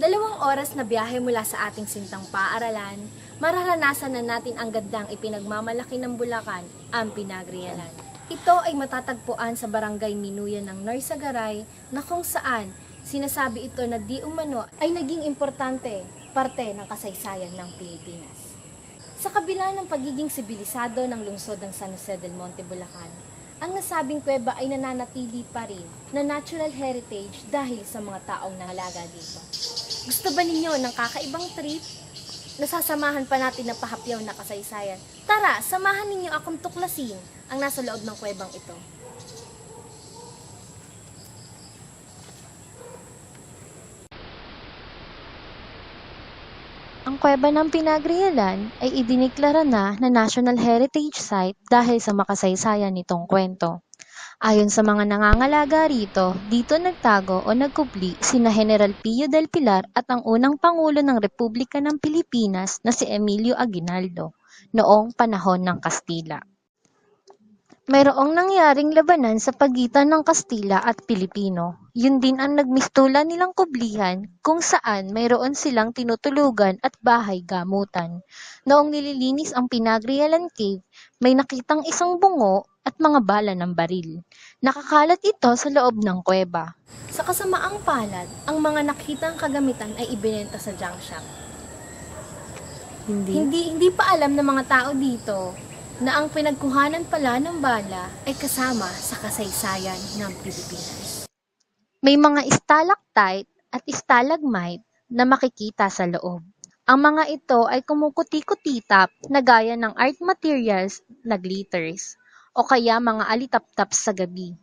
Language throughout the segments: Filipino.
Dalawang oras na biyahe mula sa ating sintang paaralan, mararanasan na natin ang gandang ipinagmamalaki ng Bulacan, ang Pinagrialan. Ito ay matatagpuan sa barangay Minuyan ng Norsagaray na kung saan sinasabi ito na di umano ay naging importante parte ng kasaysayan ng Pilipinas. Sa kabila ng pagiging sibilisado ng lungsod ng San Jose del Monte, Bulacan, ang nasabing kuweba ay nananatili pa rin na natural heritage dahil sa mga taong nangalaga dito. Gusto ba ninyo ng kakaibang trip? Nasasamahan pa natin ng pahapyaw na kasaysayan. Tara, samahan ninyo akong tuklasin ang nasa loob ng kuwebang ito. Ang kuweba ng Pinagrialan ay idiniklara na na National Heritage Site dahil sa makasaysayan nitong kwento. Ayon sa mga nangangalaga rito, dito nagtago o nagkubli sina General Pio del Pilar at ang unang Pangulo ng Republika ng Pilipinas na si Emilio Aguinaldo noong panahon ng Kastila. Mayroong nangyaring labanan sa pagitan ng Kastila at Pilipino. Yun din ang nagmistula nilang kublihan kung saan mayroon silang tinutulugan at bahay gamutan. Noong nililinis ang Pinagrialan Cave, may nakitang isang bungo at mga bala ng baril. Nakakalat ito sa loob ng kuweba. Sa kasamaang palad, ang mga nakitang kagamitan ay ibinenta sa junk shop. Hindi. Hindi, hindi pa alam ng mga tao dito na ang pinagkuhanan pala ng bala ay kasama sa kasaysayan ng Pilipinas. May mga stalactite at stalagmite na makikita sa loob. Ang mga ito ay kumukuti-kutitap na gaya ng art materials na glitters o kaya mga alitap-tap sa gabi.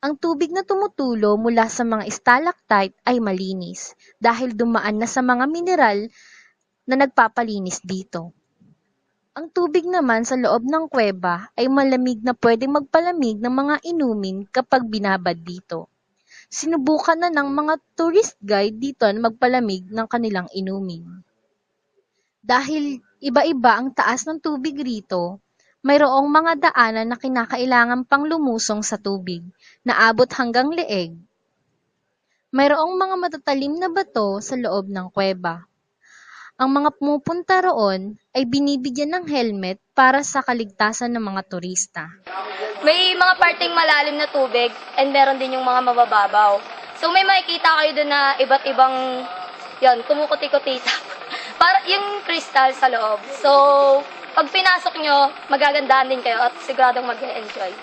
Ang tubig na tumutulo mula sa mga stalactite ay malinis dahil dumaan na sa mga mineral na nagpapalinis dito. Ang tubig naman sa loob ng kuweba ay malamig na pwedeng magpalamig ng mga inumin kapag binabad dito. Sinubukan na ng mga tourist guide dito na magpalamig ng kanilang inumin. Dahil iba-iba ang taas ng tubig rito, mayroong mga daanan na kinakailangan pang lumusong sa tubig na abot hanggang leeg. Mayroong mga matatalim na bato sa loob ng kuweba. Ang mga pumupunta roon ay binibigyan ng helmet para sa kaligtasan ng mga turista. May mga parting malalim na tubig and meron din yung mga mabababaw. So may makikita kayo doon na iba't ibang, yon kumukuti-kuti. Para yung crystal sa loob. So, pag pinasok nyo, magagandahan din kayo at siguradong mag-enjoy.